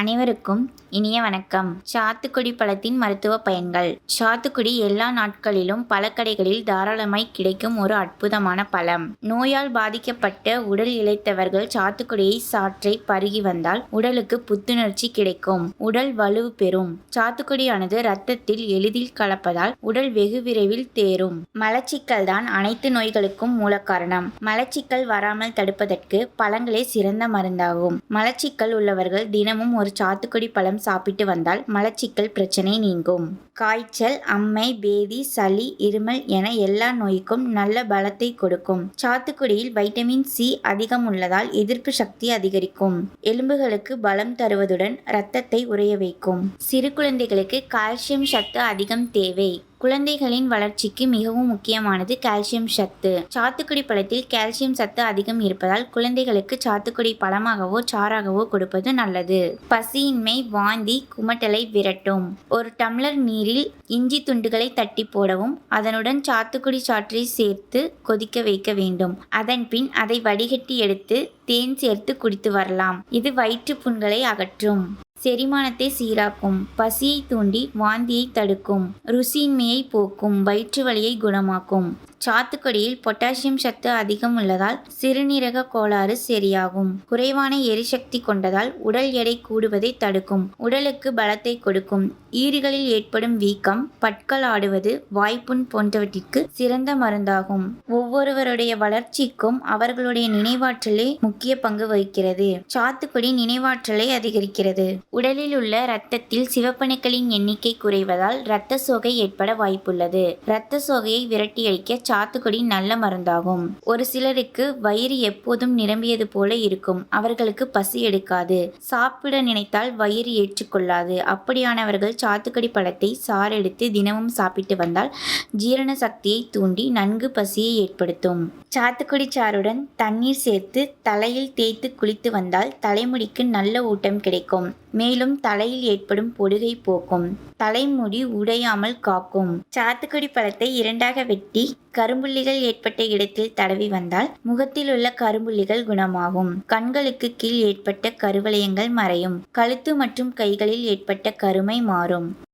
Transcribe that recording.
அனைவருக்கும் இனிய வணக்கம். சாத்துக்குடி பழத்தின் மருத்துவ பயன்கள். சாத்துக்குடி எல்லா நாட்களிலும் பழக்கடைகளில் தாராளமாய் கிடைக்கும் ஒரு அற்புதமான பழம். நோயால் பாதிக்கப்பட்ட உடல் இழைத்தவர்கள் சாத்துக்குடியை சாற்றை பருகி வந்தால் உடலுக்கு புத்துணர்ச்சி கிடைக்கும். உடல் வலு பெறும். சாத்துக்குடியானது இரத்தத்தில் எளிதில் கலப்பதால் உடல் வெகு விரைவில் தேரும். மலச்சிக்கல் தான் அனைத்து நோய்களுக்கும் மூல காரணம். மலச்சிக்கல் வராமல் தடுப்பதற்கு பழங்களே சிறந்த மருந்தாகும். மலச்சிக்கல் உள்ளவர்கள் தினமும் ஒரு சாத்துக்குடி பழம் சாப்பிட்டு வந்தால் மலச்சிக்கல் பிரச்சனை நீங்கும். காய்ச்சல் அம்மை பேதி சளி இருமல் என எல்லா நோய்க்கும் நல்ல பலத்தை கொடுக்கும். சாத்துக்குடியில் வைட்டமின் சி அதிகம் உள்ளதால் எதிர்ப்பு சக்தி அதிகரிக்கும். எலும்புகளுக்கு பலம் தருவதுடன் இரத்தத்தை உறைய வைக்கும். சிறு குழந்தைகளுக்கு கால்சியம் சத்து அதிகம் தேவை. குழந்தைகளின் வளர்ச்சிக்கு மிகவும் முக்கியமானது கால்சியம் சத்து. சாத்துக்குடி பழத்தில் கால்சியம் சத்து அதிகம் இருப்பதால் குழந்தைகளுக்கு சாத்துக்குடி பழமாகவோ சாறாகவோ கொடுப்பது நல்லது. பசியின்மை வாந்தி குமட்டலை விரட்டும். ஒரு டம்ளர் நீரில் இஞ்சி துண்டுகளை தட்டி போடவும் அதனுடன் சாத்துக்குடி சாற்றை சேர்த்து கொதிக்க வைக்க வேண்டும். அதன் பின் அதை வடிகட்டி எடுத்து தேன் சேர்த்து குடித்து வரலாம். இது வயிற்று புண்களை அகற்றும். செரிமானத்தை சீராக்கும். பசியை தூண்டி வாந்தியை தடுக்கும். ருசியின்மையை போக்கும். வயிற்று வலியை குணமாக்கும். சாத்துக்கொடியில் பொட்டாசியம் சத்து அதிகம் உள்ளதால் சிறுநீரக கோளாறு சரியாகும். குறைவான எரிசக்தி கொண்டதால் உடல் எடை கூடுவதை தடுக்கும். உடலுக்கு பலத்தை கொடுக்கும். ஈறுகளில் ஏற்படும் வீக்கம் பற்கள் ஆடுவது வாய்ப்புண் போன்றவற்றிற்கு சிறந்த மருந்தாகும். ஒவ்வொருவருடைய வளர்ச்சிக்கும் அவர்களுடைய நினைவாற்றலே முக்கிய பங்கு வகிக்கிறது. சாத்துக்குடி நினைவாற்றலை அதிகரிக்கிறது. உடலில் உள்ள இரத்தத்தில் சிவப்பணுக்களின் எண்ணிக்கை குறைவதால் இரத்த சோகை ஏற்பட வாய்ப்புள்ளது. இரத்த சோகையை விரட்டியடிக்க சாத்துக்குடி நல்ல மருந்தாகும். ஒரு சிலருக்கு வயிறு எப்போதும் நிரம்பியது போல இருக்கும். அவர்களுக்கு பசி எடுக்காது. சாப்பிட நினைத்தால் வயிறு ஏற்றுக்கொள்ளாது. அப்படியானவர்கள் சாத்துக்குடி பழத்தை சாறெடுத்து தினமும் சாப்பிட்டு வந்தால் ஜீரண சக்தியை தூண்டி நன்கு பசியை ஏற்படுத்தும். சாத்துக்குடி சாறுடன் தண்ணீர் சேர்த்து தலையில் தேய்த்து குளித்து வந்தால் தலைமுடிக்கு நல்ல ஊட்டம் கிடைக்கும். மேலும் தலையில் ஏற்படும் பொடுகை போக்கும். தலைமுடி உடையாமல் காக்கும். சாத்துக்குடி பழத்தை இரண்டாக வெட்டி கரும்புள்ளிகள் ஏற்பட்ட இடத்தில் தடவி வந்தால் முகத்தில் உள்ள கரும்புள்ளிகள் குணமாகும். கண்களுக்கு கீழ் ஏற்பட்ட கருவளையங்கள் மறையும். கழுத்து மற்றும் கைகளில் ஏற்பட்ட கருமை மாறும்.